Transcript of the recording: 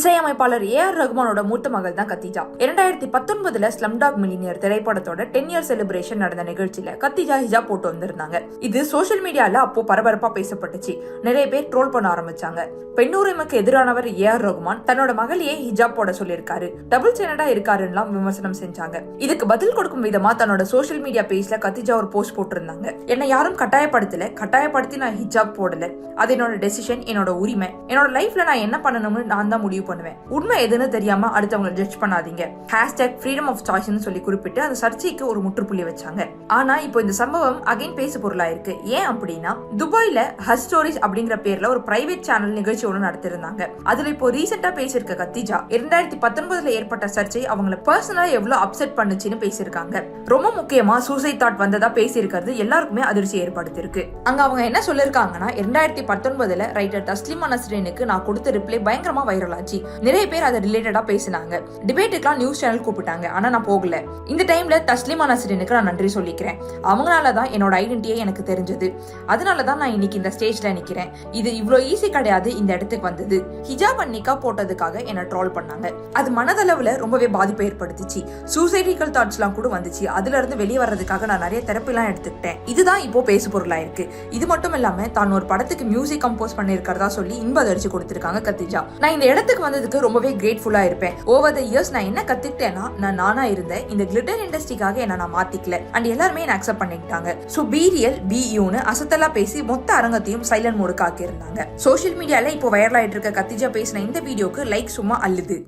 இசையமைப்பாளர் A R ரகுமானோட மூத்த மகள் தான் கத்திஜா. இரண்டாயிரத்தி பத்தொன்பதுல ஸ்லம்டாக் மில்லினியர் திரைப்படத்தோட டென் இயர் செலிப்ரேஷன் நடந்த நிகழ்ச்சியில கத்திஜா ஹிஜாப் போட்டு வந்திருந்தாங்க. இது சோஷியல் மீடியால அப்போ பரபரப்பா பேசப்பட்டுச்சு. நிறைய பேர் ட்ரோல் பண்ண ஆரம்பிச்சாங்க. பெண்ணுரிமைக்கு எதிரானவர் ஏ ஆர் ரகுமான் தன்னோட மகளையே ஹிஜாப் போட சொல்லியிருக்காரு. டபுள் சேனடா இருக்காருன்னு விமர்சனம் செஞ்சாங்க. இதுக்கு பதில் கொடுக்கும் விதமா தன்னோட சோஷியல் மீடியா பேஜ்ல கத்திஜா ஒரு போஸ்ட் போட்டிருந்தாங்க. என்னை யாரும் கட்டாயப்படுத்தல. கட்டாயப்படுத்தி நான் ஹிஜாப் போடல. அது என்னோட டெசிஷன் என்னோட உரிமை. என்னோட லைஃப்ல நான் என்ன பண்ணணும்னு நான் தான் முடிவு பண்ணுவேன். உண்மை எதுன்னு தெரியாம அடுத்தவங்களை ஜட்ஜ் பண்ணாதீங்க. ஹேஷ்டேக் ஃப்ரீடம் ஆஃப் சாய்ஸ்னு சொல்லி குறிப்பிட்டு அந்த சர்ச்சைக்கு ஒரு முற்றுப்புள்ளி வச்சாங்க. ஆனா இப்போ இந்த சம்பவம் அகைன் பேசு பொருளா இருக்கு ஏன் அப்படின்னா துபாயில ஹஸ் ஸ்டோரிஸ் அப்படிங்கிற பேர்ல ஒரு பிரைவேட் சேனல் நிகழ்ச்சி ஒன்று நடத்திருந்தாங்க. அதுல இப்போ ரீசெண்டா பேசியிருக்க கத்திஜா இரண்டாயிரத்தி பத்தொன்பதுல ஏற்பட்ட சர்ச்சை அவங்கள பர்சனலா எவ்வளவு அப்செட் பண்ணுச்சுன்னு பேசியிருக்காங்க. ரொம்ப முக்கியமா சூசைட் தாட் வந்ததா பேசியிருக்கிறது எல்லாருக்குமே அதிர்ச்சி ஏற்படுத்திருக்கு அங்க அவங்க என்ன சொல்லிருக்காங்கன்னா இரண்டாயிரத்தி பத்தொன்பதுல ரைட்டர் தஸ்லிமா நஸ்ரீனுக்கு நான் கொடுத்த ரிப்ளை பயங்கரமா வைரல் ஆச்சு. நிறைய பேர் அதை ரிலேட்டடா பேசினாங்க. டிபேட்டுக்குலாம் நியூஸ் சேனல் கூப்பிட்டாங்க. ஆனா நான் போகல. இந்த டைம்ல தஸ்லிமா நசரினுக்கு நான் நன்றி சொல்லிக்கிறேன். அவங்களால தான் என்னோட ஐடென்டிட்டியே எனக்கு தெரிஞ்சது. அதனால தான் நான் இன்னைக்கு இந்த ஸ்டேஜ்ல நிக்கிறேன். இது இவ்வளோ ஈஸி கிடையாது. இந்த இடத்துக்கு வந்தது. ஹிஜாப் அன்னிக்கா போட்டதுக்காக என்ன ட்ரால் பண்ணாங்க. அது மனதளவுல ரொம்பவே பாதிப்பை ஏற்படுத்துச்சு. சூசைடிக்கல் தாட்ஸ்லாம் கூட வந்துச்சு. அதுல இருந்து வெளியே வர்றதுக்காக நான் நிறைய தெரப்பிலாம் எடுத்துக்கிட்டேன். இதுதான் இப்போ பேசு பொருளா இருக்கு. இது மட்டும் இல்லாம தான் ஒரு படத்துக்கு மியூசிக் கம்போஸ் பண்ணிருக்கிறதா சொல்லி இன்ப அதிர்ச்சி கொடுத்திருக்காங்க கத்திஜா. நான் இந்த இடத்துக்கு வந்ததுக்கு ரொம்பவே கிரேட்ஃபுல்லா இருப்பேன். ஓவர் த இயர்ஸ் நான் என்ன கத்துக்கிட்டேன்னா நான் நானா இருந்தேன் இந்த கிளிட்டர் இண்டஸ்ட்ரிக்காக என்ன நான் மாத்திக்கல. அண்ட் எல்லாருமே என்ன அக்செப்ட் பண்ணிக்கிட்டாங்க. ஸோ பீரியல் பியூன்னு அசத்தலா பேசி மொத்த அரங்கத்தையும் சைலண்ட் மோடுக்கு ஆக்கியிருந்தாங்க. சோஷியல் மீடியால இப்போ வைரல் ஆயிட்டு இருக்க கத்திஜா பேசின இந்த வீடியோக்கு லைக் சும்மா அள்ளுது.